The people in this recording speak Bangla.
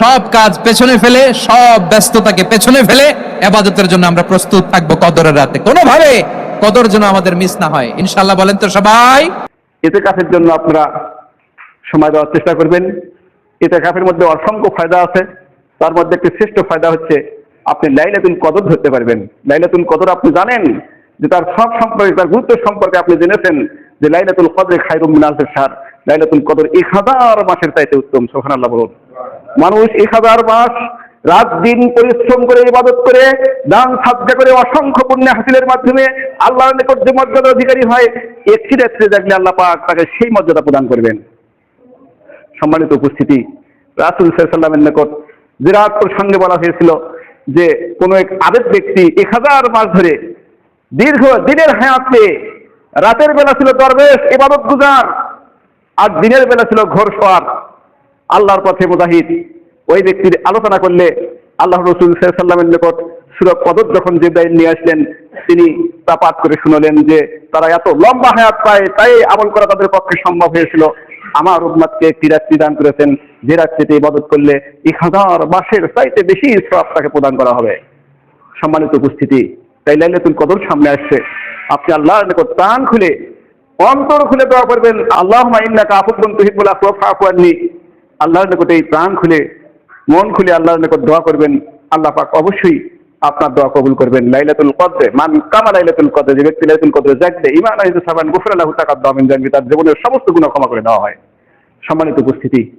সব কাজ পেছনে ফেলে, সব ব্যস্ততাকে পেছনে ফেলে ইবাদতের জন্য আমরা প্রস্তুত থাকব কদরের রাতে। কোনোভাবে কদর যেন আমাদের মিস না হয়। ইনশাল্লাহ বলেন তো সবাই। এতে কাফের জন্য আপনারা সময় দেওয়ার চেষ্টা করবেন। এতে কাফের মধ্যে অসংখ্য ফায়দা আছে। তার মধ্যে একটি শ্রেষ্ঠ ফায়দা হচ্ছে আপনি লাইলাতুল কদর ধরতে পারবেন। লাইলাতুল কদর আপনি জানেন যে তার সব সম্পর্কে, তার গুরুত্ব সম্পর্কে আপনি জেনেছেন যে লাইলাতুল কদরে খাইরুম মিনালফের সার লাইলাতুল কদর এক হাজার মাসের চাইতে উত্তম সোহানাল্লাহ বলুন। মানুষ এক হাজার মাস রাত দিন পরিশ্রম করে ইবাদত করে, দান সাজ্জা করে অসংখ্য পুণ্য হাসিলের মাধ্যমে আল্লাহর নিকট যে মর্যাদা অধিকারী হয়, একটি রাত্রে দেখলে আল্লাহ পাক তাকে সেই মর্যাদা প্রদান করবেন। সম্মানিত উপস্থিতি, রাসুল সাল্লামের নিকট বিরাট প্রসঙ্গে বলা হয়েছিল যে, কোন এক আবেদ ব্যক্তি এক হাজার মাস ধরে দীর্ঘ দিনের হায়াতে রাতের বেলা ছিল দরবেশ, ইবাদত গুজার, আর দিনের বেলা ছিল ঘোর সোয়ার আল্লাহর পথে মুজাহিদ। ওই ব্যক্তির আলোচনা করলে আল্লাহ রসুল সাল্লামের নিকট সুরক পদক যখন যে জিব্রাইল নিয়ে আসলেন, তিনি তা পাঠ করে শুনলেন যে তারা এত লম্বা হায়াত পায়, তাই আমল করা তাদের পক্ষে সম্ভব হয়েছিল। আমার উম্মাদকে একটি রাত্রি দান করেছেন, যে রাত্রিতে ইবাদত করলে এক হাজার মাসের চাইতে বেশি সব তাকে প্রদান করা হবে। সম্মানিত উপস্থিতি, তাই লাইলাতুল কদর সামনে আসছে। আপনি আল্লাহর নিকট প্রাণ খুলে, অন্তর খুলে দোয়া করবেন আল্লাহ ইন্নাকা আফুকুন তুহিব্বুল আফওয়া ফাফু আল্লাহর নিকট এই প্রাণ খুলে, মন খুলে আল্লাহর নিকট দোয়া করবেন, আল্লাহ পাক অবশ্যই আপনার দোয়া কবুল করবেন। লাইলাতুল কদরে, মান কামা লাইলাতুল কদরে, যে ব্যক্তি লাইলাতুল কদরে জাগবে ইমান আইজু সাবান গুফরাল্লাহু তাকাদ্দামিন জানবি, তার জীবনের সমস্ত গুনাহ ক্ষমা করে দেওয়া হয়। সম্মানিত উপস্থিতি